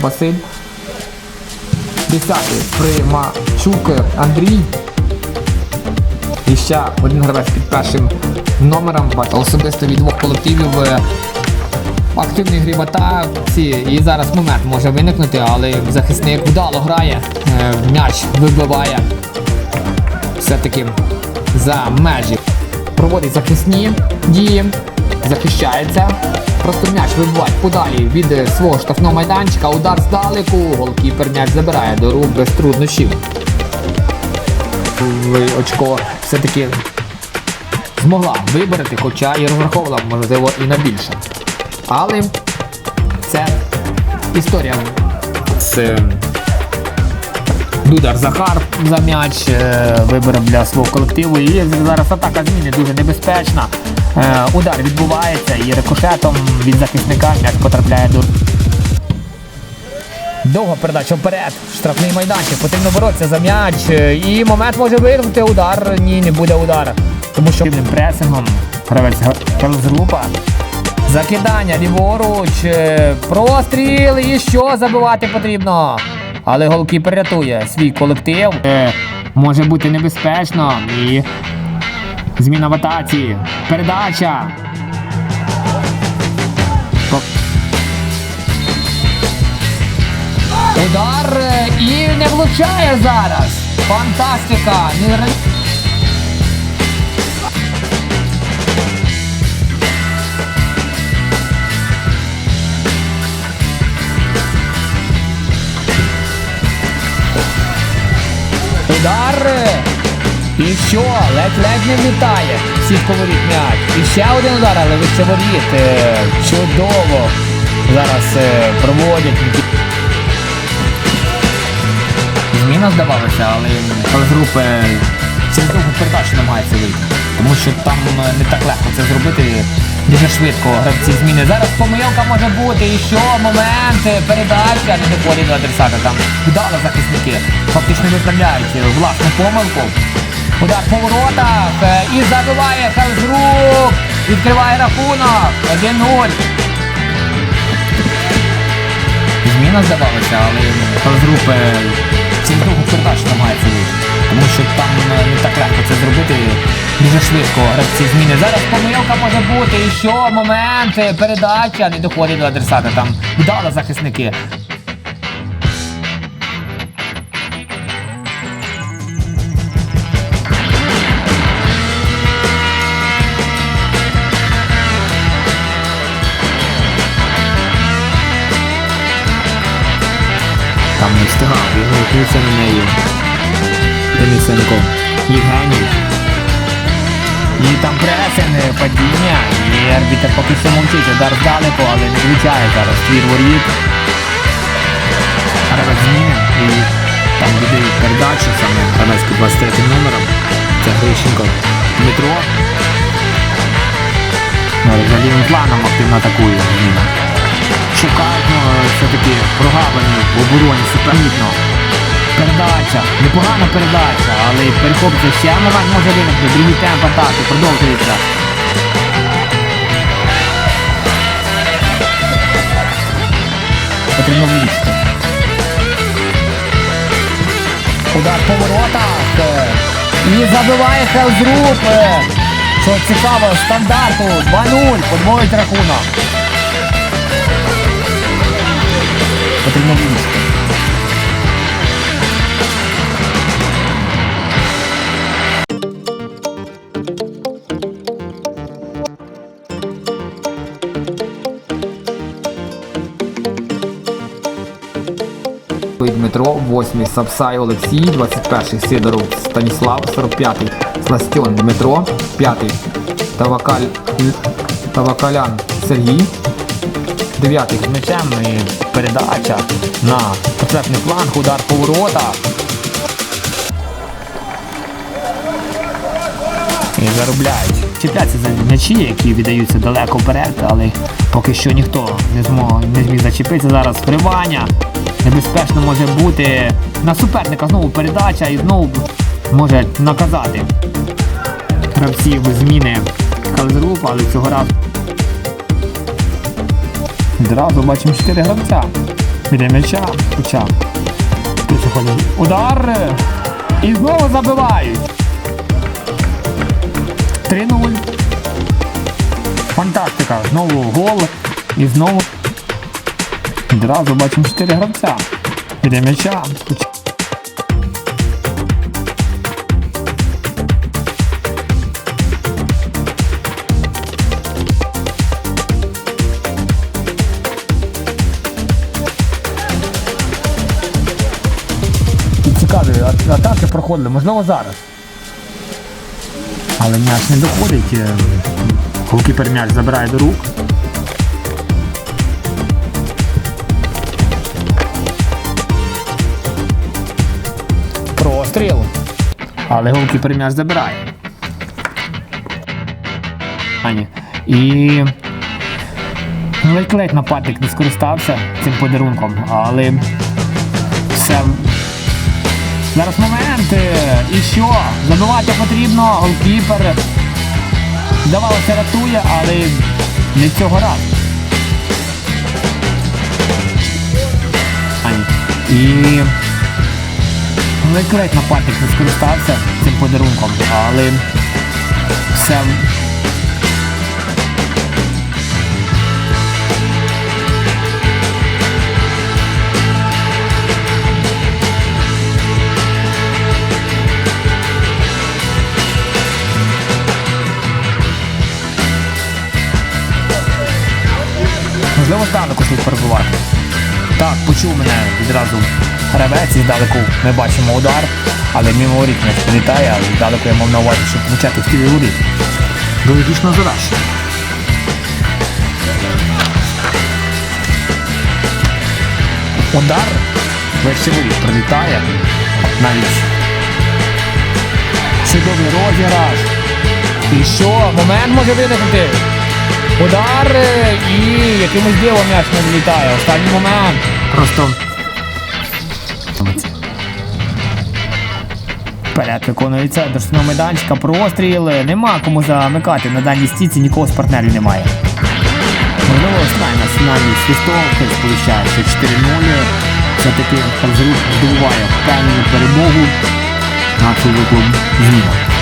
Василь. Десятий Примачук Андрій. І ще один гравець під першим номером. Особисто від двох колективів в активній грі в атаці. І зараз момент може виникнути, але захисник вдало грає, е, м'яч вибиває все-таки за межі. Проводить захисні дії, захищається. Просто м'яч вибиває подалі від свого штрафного майданчика. Удар здалеку. Голкіпер м'яч забирає до рук без труднощів. Очко все-таки змогла вибороти, хоча і розраховувала, можливо, і на більше. Але це історія з е, Дудар Захар за м'яч е, вибором для свого колективу. І зараз атака зміни дуже небезпечна. Е, Удар відбувається і рикошетом від захисника м'яч потрапляє до. Довга передача вперед. Штрафний майданчик. Потрібно боротися за м'яч. Е, І момент може вирвати удар. Ні, не буде удара. Тому що пресингом гравець Хелзрупа. Закидання ліворуч. е, Простріл. І що забивати потрібно. Але голкіпер рятує свій колектив. Е, Може бути небезпечно. І зміна в атаці. Передача. Удар е, і не влучає зараз. Фантастика! Удар. І що? Ледь-ледь не влітає. Всіх воріт м'яч. І ще один удар, але вище воріт. Чудово. Зараз е, проводять. Зміна здавалося, але розгрупи через другу передачу намагається вийти. Тому що там е, не так легко це зробити. Дуже швидко гравці зміни. Зараз помилка може бути. І що? Момент, е, передача не доходить до адресата. Там вдало захисники. Фактично виправляють е, власну помилку. Удар по воротах і забиває Хелзрук. Відкриває рахунок. 1-0. Зміна здавалося, але Хелзруп через другу передачу намагається вийти. Тому що легко це зробити. Дуже швидко гравці зміни. Зараз помилка може бути. І що? Момент, передача не доходить до адресата. Там вдали захисники. Там не встигав, він гукнувся на неї. Денисенко. Євгеній. І там пресинг, падіння. І арбітр поки що мовчить. Удар здалеку, але не влучає зараз. Твір воріт. Гравець зміни. І там віддають передачу саме гравець під 23 номером. Це Грищенко. Дмитро. Ну, Взагалі планом активно атакує зміна. Шукають ну, все-таки прогавлені в обороні супернітно. Передача, непогана передача, але перехоплюється ще момент може виникнути, другий темп атаки продовжується. Потрібно влізти. Удар по воротах. І забиває Хелзруп. Що цікаво, стандарту 2-0, подвоїть рахунок. Потрібно влізти. Дмитро, 8 Сапсай Олексій, 21 Сидоров Станіслав, 45 Сластьон Дмитро, 5 Тавакаль... Тавакалян Сергій, 9 з м'ячем і передача на потребний фланг, удар по воротах. І заробляють. Чіпляться за м'ячі, які віддаються далеко вперед, але поки що ніхто не змог не зміг зачепитися. Зараз вривання. Небезпечно може бути. На суперника знову передача і знову може наказати гравців зміни Калзрупа, але цього разу. Одразу бачимо 4 гравця. Біля м'яча, хоча. Удар. І знову забивають. 3-0. Фантастика. Знову гол. І знову. Одразу бачимо 4 гравця. Біля м'яча. Цікаві атаки проходили, можливо зараз. Але м'яч не доходить. е, Голкіпер м'яч забирає до рук. Простріл. Але голкіпер м'яч забирає. Ані. І ледь-ледь нападник не скористався цим подарунком, але все Зараз момент. І що? Забивати потрібно, голкіпер. Здавалося, рятує, але не цього разу. Ані. І ледь нападник не скористався цим подарунком, але все. Можливо, здалеку слід перебувати. Так, почув мене відразу гравець здалеку ми бачимо удар, але мимо воріт не прилітає, але здалеку я мав на увазі, щоб влучати в тілі воріт. Логічно задача. Удар вище воріт прилітає. Навіть чудовий розіграш. І що? Момент може виникнути. Удар і якимось дивом м'яч не влітає. Останній момент. Просто. Вперед виконується до майданчика, простріл. Нема кому замикати. На дальній стійці нікого з партнерів немає. Можливо, останній національний свісток сповіщає, що 4-0. Все-таки Хавзрук здобуває впевнену перемогу на цю виклик зміна.